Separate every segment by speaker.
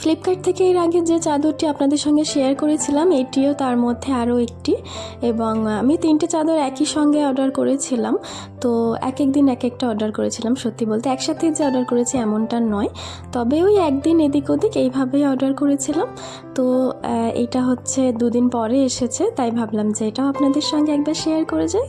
Speaker 1: Flipkart থেকে এর আগে যে চাদরটি আপনাদের সঙ্গে শেয়ার করেছিলাম, এটিও তার মধ্যে আরও একটি এবং আমি তিনটে চাদর একই সঙ্গে অর্ডার করেছিলাম। তো এক এক দিন এক একটা অর্ডার করেছিলাম, সত্যি বলতে একসাথে যে অর্ডার করেছি এমনটা নয়। তবে ওই একদিন এদিক ওদিক এইভাবেই অর্ডার করেছিলাম। তো এটা হচ্ছে দুদিন পরে এসেছে, তাই ভাবলাম যে এটাও আপনাদের সঙ্গে একবার শেয়ার করে যাই।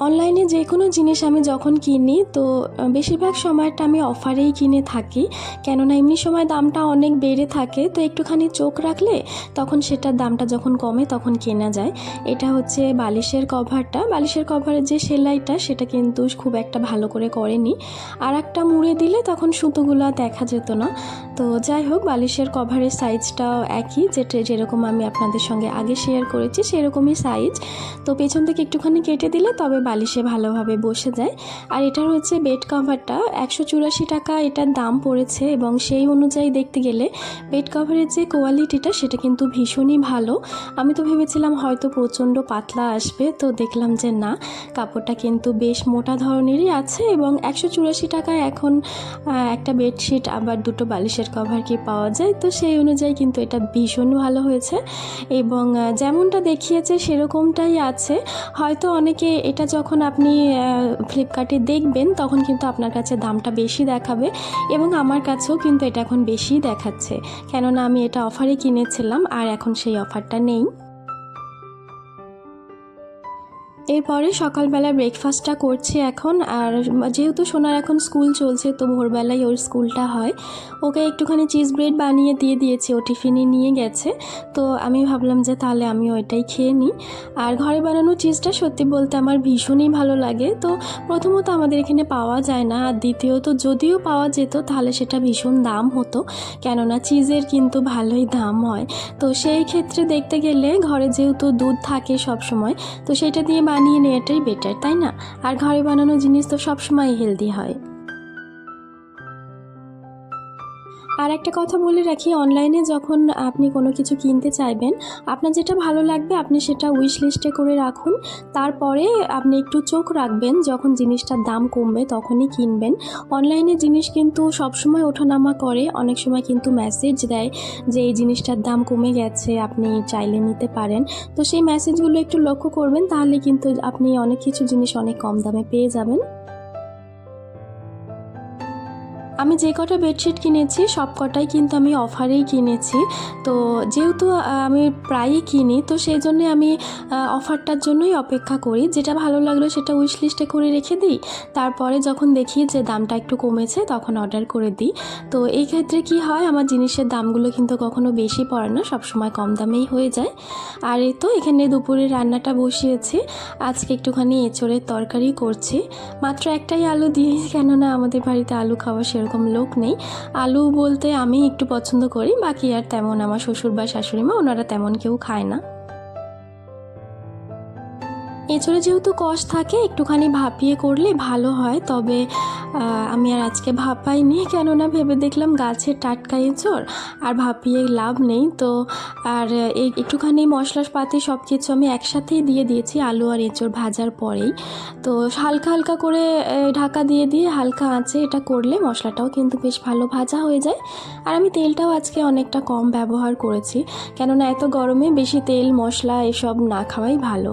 Speaker 1: অনলাইনে যে কোনো জিনিস আমি যখন কিনি, তো বেশিরভাগ সময়টা আমি অফারেই কিনে থাকি। কেননা এমনি সময় দামটা অনেক বেড়ে থাকে, তো একটুখানি চোখ রাখলে তখন সেটার দামটা যখন কমে তখন কেনা যায়। এটা হচ্ছে বালিশের কভারটা বালিশের কভারের যে সেলাইটা, সেটা কিন্তু খুব একটা ভালো করে করেনি। আর একটা মুড়ে দিলে তখন সুতোগুলো দেখা যেত না। তো যাই হোক, বালিশের কভারের সাইজটাও একই, যেটা যেরকম আমি আপনাদের সঙ্গে আগে শেয়ার করেছি, সেরকমই সাইজ তো পেছন থেকে একটুখানি কেটে দিলে তবে বালিশে ভালোভাবে বসে যায়। আর এটার হচ্ছে বেড কভারটা একশো চুরাশি টাকা এটার দাম পড়েছে এবং সেই অনুযায়ী দেখতে গেলে বেড কভারের যে কোয়ালিটিটা সেটা কিন্তু ভীষণই ভালো। আমি তো ভেবেছিলাম হয়তো প্রচণ্ড পাতলা আসবে, তো দেখলাম যে না, কাপড়টা কিন্তু বেশ মোটা ধরনেরই আছে এবং একশো চুরাশি টাকায় এখন একটা বেডশিট আবার দুটো বালিশের কভার কি পাওয়া যায়? তো সেই অনুযায়ী কিন্তু এটা ভীষণ ভালো হয়েছে এবং যেমনটা দেখিয়েছে সেরকমটাই আছে। হয়তো অনেকে এটা যখন আপনি ফ্লিপকার্টে দেখবেন, তখন কিন্তু আপনার কাছে দামটা বেশি দেখাবে এবং আমার কাছেও কিন্তু এটা এখন বেশি দেখাচ্ছে। কেননা আমি এটা অফারে কিনেছিলাম আর এখন সেই অফারটা নেই। এরপরে সকালবেলা ব্রেকফাস্টটা করছি এখন, আর যেহেতু সোনার এখন স্কুল চলছে, তো ভোরবেলায় ওর স্কুলটা হয়। ওকে একটুখানি চিজ ব্রেড বানিয়ে দিয়ে দিয়েছি, ও টিফিনে নিয়ে গেছে। তো আমি ভাবলাম যে তাহলে আমি ওইটাই খেয়ে নিই। আর ঘরে বানানো চিজটা সত্যি বলতে আমার ভীষণই ভালো লাগে। তো প্রথমত আমাদের এখানে পাওয়া যায় না, আর দ্বিতীয়ত যদিও পাওয়া যেত, তাহলে সেটা ভীষণ দাম হতো। কেননা চিজের কিন্তু ভালোই দাম হয়। তো সেই ক্ষেত্রে দেখতে গেলে ঘরে যেহেতু দুধ থাকে সব সময় তো সেটা দিয়ে বানিয়ে নেওয়াটাই বেটার তাই না? আর ঘরে বানানো জিনিস তো সবসময় হেলদি হয়। আর একটা কথা বলে রাখি অনলাইনে যখন আপনি কোনো কিছু কিনতে চাইবেন, আপনার যেটা ভালো লাগবে আপনি সেটা উইশ লিস্টে করে রাখুন। তারপরে আপনি একটু চোখ রাখবেন, যখন জিনিসটার দাম কমবে তখনই কিনবেন। অনলাইনে জিনিস কিন্তু সবসময় ওঠানামা করে, অনেক সময় কিন্তু মেসেজ দেয় যে এই জিনিসটার দাম কমে গেছে, আপনি চাইলে নিতে পারেন। তো সেই মেসেজগুলো একটু লক্ষ্য করবেন, তাহলে কিন্তু আপনি অনেক কিছু জিনিস অনেক কম দামে পেয়ে যাবেন। আমি যে কটা বেডশিট কিনেছি, সব কটাই কিন্তু আমি অফারেই কিনেছি। তো যেহেতু আমি প্রায়ই কিনি, তো সেই জন্যে আমি অফারটার জন্যই অপেক্ষা করি। যেটা ভালো লাগল সেটা উইশ লিস্টে করে রেখে দিই। তারপরে যখন দেখি যে দামটা একটু কমেছে, তখন অর্ডার করে দিই। তো এই ক্ষেত্রে কি হয়, আমার জিনিসের দামগুলো কিন্তু কখনো বেশি পড়ে না, সবসময় কম দামেই হয়ে যায়। আর এই তো এখানে দুপুরে রান্নাটা বসিয়েছি। আজকে একটুখানি এঁচড়ের তরকারি করছি। মাত্র একটাই আলু দিয়ে কেননা আমাদের বাড়িতে আলু খাওয়া সেরকম লোক নেই। আলু বলতে আমি একটু পছন্দ করি, বাকি আর তেমন আমার শ্বশুর বা শাশুড়ি মা ওনারা তেমন কেউ খায় না। এছাড়া যেহেতু কষ থাকে, একটুখানি ভাপিয়ে করলে ভালো হয়, তবে আমি আর আজকে ভাপাইনি, কেননা ভেবে দেখলাম গাছের টাটকা এঁচড় আর ভাপিয়ে লাভ নেই, তো আর এই একটুখানি মশলাপাতি সব কিছু আমি একসাথেই দিয়ে দিয়েছি, আলু আর এঁচড় ভাজার পরেই। তো হালকা হালকা করে ঢাকা দিয়ে দিয়ে হালকা আঁচে এটা করলে মশলাটাও কিন্তু বেশ ভালো ভাজা হয়ে যায়। আর আমি তেলটাও আজকে অনেকটা কম ব্যবহার করেছি, কেননা এত গরমে বেশি তেল, মশলা এসব না খাওয়াই ভালো।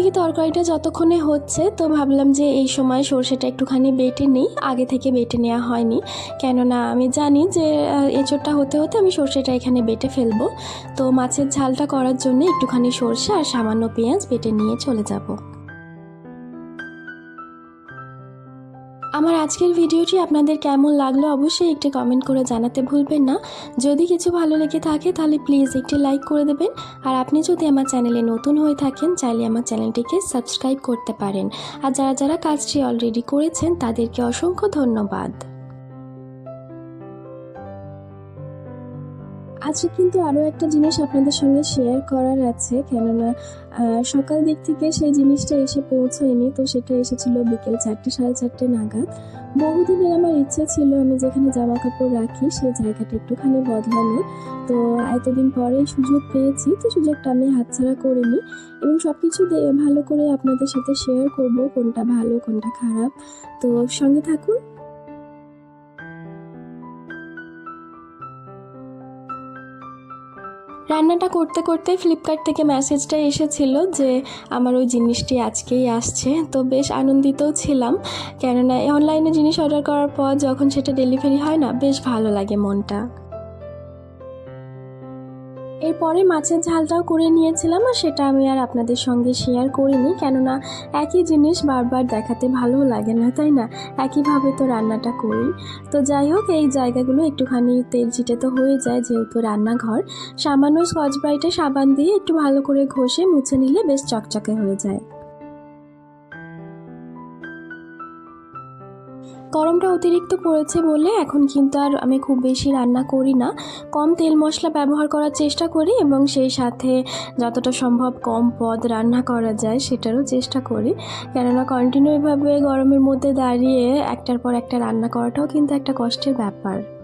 Speaker 1: ওদিকে তরকারিটা যতক্ষণে হচ্ছে, তো ভাবলাম যে এই সময় সর্ষেটা একটুখানি বেটে নিই। আগে থেকে বেটে নেওয়া হয়নি। কেননা আমি জানি যে এঁচোরটা হতে হতে আমি সর্ষেটা এখানে বেটে ফেলব। তো মাছের ঝালটা করার জন্য একটুখানি সর্ষে আর সামান্য পেঁয়াজ বেটে নিয়ে চলে যাব। আমার আজকের ভিডিওটি আপনাদের কেমন লাগল অবশ্যই একটি কমেন্ট করে জানাতে ভুলবেন না। যদি কিছু ভালো লেগে থাকে তাহলে প্লিজ একটি লাইক করে দেবেন। আর আপনি যদি আমার চ্যানেলে নতুন হয়ে থাকেন, চাইলে আমার চ্যানেলটিকে সাবস্ক্রাইব করতে পারেন। আর যারা যারা কাজটি অলরেডি করেছেন, তাদেরকে অসংখ্য ধন্যবাদ। আজকে কিন্তু আরও একটা জিনিস আপনাদের সঙ্গে শেয়ার করার আছে। কেননা সকাল দিক থেকে সেই জিনিসটা এসে পৌঁছয়নি, তো সেটা এসেছিল বিকেল চারটে, সাড়ে চারটে নাগাদ। বহুদিনের আমার ইচ্ছা ছিল আমি যেখানে জামা কাপড় রাখি, সেই জায়গাটা একটুখানি বদলানো তো এতদিন পরে সুযোগ পেয়েছি, তো সুযোগটা আমি হাতছাড়া করিনি। এবং সব কিছু ভালো করে আপনাদের সাথে শেয়ার করব, কোনটা ভালো, কোনটা খারাপ। তো সঙ্গে থাকুন রান্নাটা করতে করতে ফ্লিপকার্ট থেকে মেসেজটা এসেছিল যে আমার ওই জিনিসটি আজকেই আসছে। তো বেশ আনন্দিতও ছিলাম। কেননা অনলাইনে জিনিস অর্ডার করার পর যখন সেটা ডেলিভারি হয় না, বেশ ভালো লাগে মনটা। এরপরে মাছের ঝালটাও করে নিয়েছিলাম আর সেটা আমি আর আপনাদের সঙ্গে শেয়ার করিনি। কেননা একই জিনিস বারবার দেখাতে ভালো লাগে না, তাই না? একইভাবে তো রান্নাটা করি। তো যাই হোক, এই জায়গাগুলো একটুখানি তেল ছিটে তো হয়ে যায় যেহেতু রান্নাঘর। সামান্য স্কচ ব্রাইটে সাবান দিয়ে একটু ভালো করে ঘষে মুছে নিলে বেশ চকচকে হয়ে যায়। গরমটা অতিরিক্ত পড়েছে বলে এখন কিন্তু আর আমি খুব বেশি রান্না করি না। কম তেল মশলা ব্যবহার করার চেষ্টা করি এবং সেই সাথে যতটা সম্ভব কম পদ রান্না করা যায় সেটারও চেষ্টা করি। কেননা কন্টিনিউভাবে গরমের মধ্যে দাঁড়িয়ে একটার পর একটা রান্না করাটাও কিন্তু একটা কষ্টের ব্যাপার।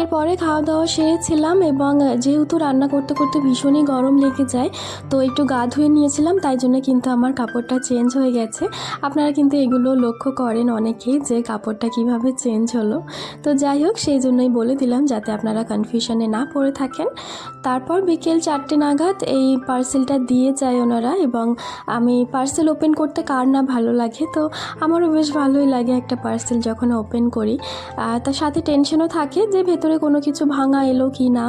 Speaker 1: এরপরে খাওয়া দাওয়া সেরেছিলাম এবং যেহেতু রান্না করতে করতে ভীষণই গরম লেগে যায়, তো একটু গা ধুয়ে নিয়েছিলাম, তাই জন্য কিন্তু আমার কাপড়টা চেঞ্জ হয়ে গেছে। আপনারা কিন্তু এগুলো লক্ষ্য করেন অনেকেই যে কাপড়টা কীভাবে চেঞ্জ হলো। তো যাই হোক, সেই জন্যই বলে দিলাম যাতে আপনারা কনফিউশনে না পড়ে থাকেন। তারপর বিকেল চারটে নাগাদ এই পার্সেলটা দিয়ে যায় ওনারা এবং আমি পার্সেল ওপেন করতে কার না ভালো লাগে, তো আমারও বেশ ভালোই লাগে একটা পার্সেল যখন ওপেন করি। তার সাথে টেনশনও থাকে যে ভেতরে কোনো কিছু ভাঙা এলো কি না?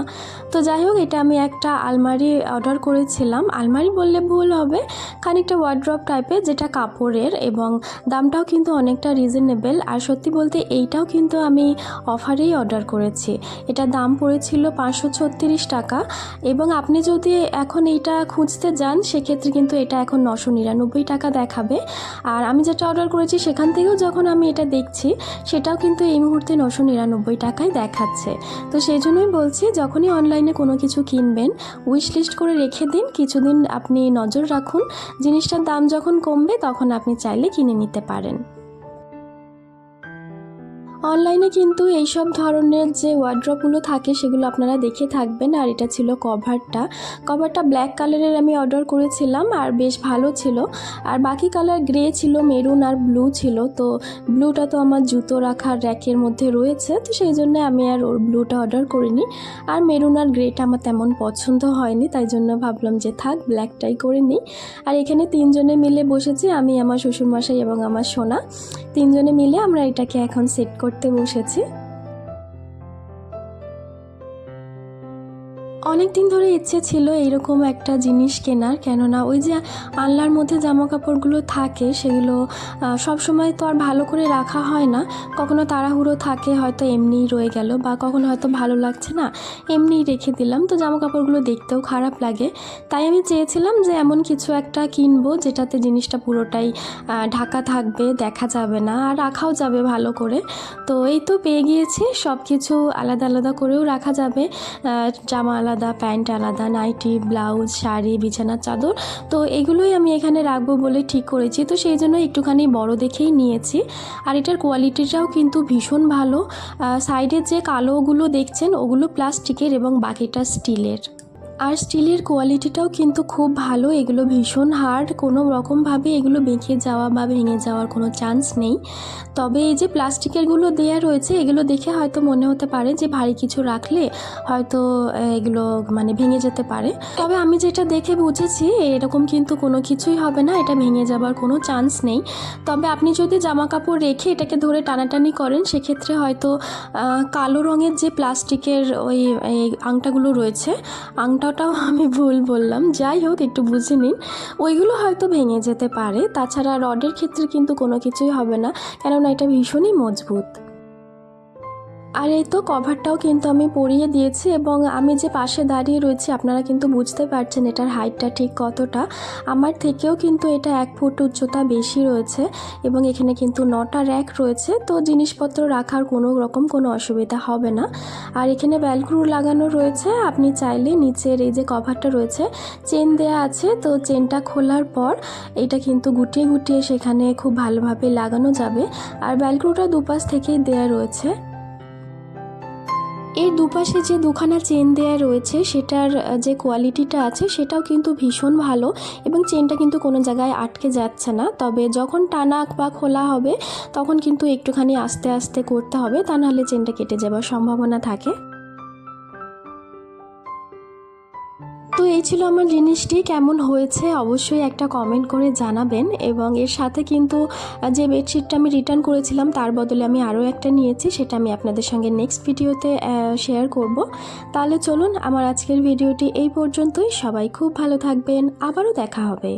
Speaker 1: তো যাই হোক, এটা আমি একটা আলমারি অর্ডার করেছিলাম। আলমারি বললে ভুল হবে। খানিকটা ওয়ার্ড্রপ টাইপের যেটা কাপড়ের, এবং দামটাও কিন্তু অনেকটা রিজনেবল আর সত্যি বলতে, এইটাও কিন্তু আমি অফারেই অর্ডার করেছি। এটা দাম পড়েছিল পাঁচশো ছত্রিশ টাকা। এবং আপনি যদি এখন এইটা খুঁজতে যান, সেক্ষেত্রে কিন্তু এটা এখন নশো নিরানব্বই টাকা দেখাবে। আর আমি যেটা অর্ডার করেছি, সেখান থেকেও যখন আমি এটা দেখছি, সেটাও কিন্তু এই মুহূর্তে নশো নিরানব্বই টাকায় দেখাচ্ছে। তো সেই জন্যই বলছি, যখনই অনলাইনে কোনো কিছু কিনবেন উইশ লিস্ট করে রেখে দিন, কিছুদিন আপনি নজর রাখুন। জিনিসটার দাম যখন কমবে, তখন আপনি চাইলে কিনে নিতে পারেন। অনলাইনে কিন্তু এইসব ধরনের যে ওয়ার্ড্রপগুলো থাকে, সেগুলো আপনারা দেখে থাকবেন। আর এটা ছিল কভারটা কভারটা ব্ল্যাক কালারের আমি অর্ডার করেছিলাম, আর বেশ ভালো ছিল। আর বাকি কালার গ্রে ছিল মেরুন আর ব্লু ছিল। তো ব্লুটা তো আমার জুতো রাখার র্যাকের মধ্যে রয়েছে, তো সেই জন্য আমি আর ওর ব্লুটা অর্ডার করিনি। আর মেরুন আর গ্রেটা আমার তেমন পছন্দ হয়নি, তাই জন্য ভাবলাম যে থাক ব্ল্যাকটাই করে নিই। আর এখানে তিনজনে মিলে বসেছি, আমি আমার শ্বশুরমশাই এবং আমার সোনা। তিনজনে মিলে আমরা এটাকে এখন সেট করতে বসেছি। অনেক দিন ধরে ইচ্ছে ছিল এইরকম একটা জিনিস কেনার, কেননা ওই যে আনলার মধ্যে জামা কাপড়গুলো থাকে সেগুলো সব সময় তো আর ভালো করে রাখা হয় না। কখনো তাড়াহুড়ো থাকে, হয়তো এমনিই রয়ে গেল বা কখনো হয়তো ভালো লাগছে না, এমনিই রেখে দিলাম। তো জামা কাপড়গুলো দেখতেও খারাপ লাগে। তাই আমি চেয়েছিলাম যে এমন কিছু একটা কিনবো যেটাতে জিনিসটা পুরোটাই ঢাকা থাকবে, দেখা যাবে না আর রাখাও যাবে ভালো করে। তো এই তো পেয়ে গিয়েছি সব কিছু আলাদা আলাদা করেও রাখা যাবে জামা আলাদা প্যান্ট আলাদা, নাইটি, ব্লাউজ, শাড়ি বিছানার চাদর। তো এগুলোই আমি এখানে রাখব বলে ঠিক করেছি। তো সেই জন্য একটুখানি বড় দেখেই নিয়েছি। আর এটার কোয়ালিটিটাও কিন্তু ভীষণ ভালো। সাইডের যে কালোগুলো দেখছেন, ওগুলো প্লাস্টিকের এবং বাকিটা স্টিলের। আর স্টিলের কোয়ালিটিটাও কিন্তু খুব ভালো। এগুলো ভীষণ হার্ড কোনো রকমভাবে এগুলো বেঁকে যাওয়া বা ভেঙে যাওয়ার কোনো চান্স নেই। তবে এই যে প্লাস্টিকেরগুলো দেয়া রয়েছে, এগুলো দেখে হয়তো মনে হতে পারে যে ভারী কিছু রাখলে হয়তো এগুলো মানে ভেঙে যেতে পারে। তবে আমি যেটা দেখে বুঝেছি, এরকম কিন্তু কোনো কিছুই হবে না। এটা ভেঙে যাবার কোনো চান্স নেই। তবে আপনি যদি জামা কাপড় রেখে এটাকে ধরে টানাটানি করেন, সেক্ষেত্রে হয়তো কালো রঙের যে প্লাস্টিকের ওই আংটাগুলো রয়েছে আংটাটাও আমি ভুল বললাম। যাই হোক, একটু বুঝে নিন। ওইগুলো হয়তো ভেঙে যেতে পারে। তাছাড়া রডের ক্ষেত্রে কিন্তু কোনো কিছুই হবে না। কেননা এটা ভীষণই মজবুত। আর এই তো কভারটাও কিন্তু আমি পরিয়ে দিয়েছি এবং আমি যে পাশে দাঁড়িয়ে রয়েছি আপনারা কিন্তু বুঝতে পারছেন এটার হাইটটা ঠিক কতটা। আমার থেকেও কিন্তু এটা এক ফুট উচ্চতা বেশি রয়েছে এবং এখানে কিন্তু নটা র্যাক রয়েছে, তো জিনিসপত্র রাখার কোনো রকম কোনো অসুবিধা হবে না। আর এখানে ব্যালক্রু লাগানো রয়েছে, আপনি চাইলে নিচের এই যে কভারটা রয়েছে চেন দেয়া আছে, তো চেনটা খোলার পর এটা কিন্তু গুটিয়ে গুটিয়ে সেখানে খুব ভালোভাবে লাগানো যাবে। আর ব্যালক্রুটা দুপাশ থেকেই দেয়া রয়েছে। এর দুপাশে যে দুখানা চেন দেয়া রয়েছে, সেটার যে কোয়ালিটিটা আছে, সেটাও কিন্তু ভীষণ ভালো এবং চেনটা কিন্তু কোনো জায়গায় আটকে যাচ্ছে না। তবে যখন টানা বা খোলা হবে, তখন কিন্তু একটুখানি আস্তে আস্তে করতে হবে, তা নাহলে চেনটা কেটে যাওয়ার সম্ভাবনা থাকে। তো এই ছিল আমার জিনিসটি, কেমন হয়েছে অবশ্যই একটা কমেন্ট করে জানাবেন এবং এর সাথে কিন্তু যে বেডশিটটা আমি রিটার্ন করেছিলাম তার বদলে আমি আরও একটা নিয়েছি, সেটা আমি আপনাদের সঙ্গে নেক্সট ভিডিওতে শেয়ার করব। তাহলে চলুন, আমার আজকের ভিডিওটি এই পর্যন্তই। সবাই খুব ভালো থাকবেন। আবারও দেখা হবে।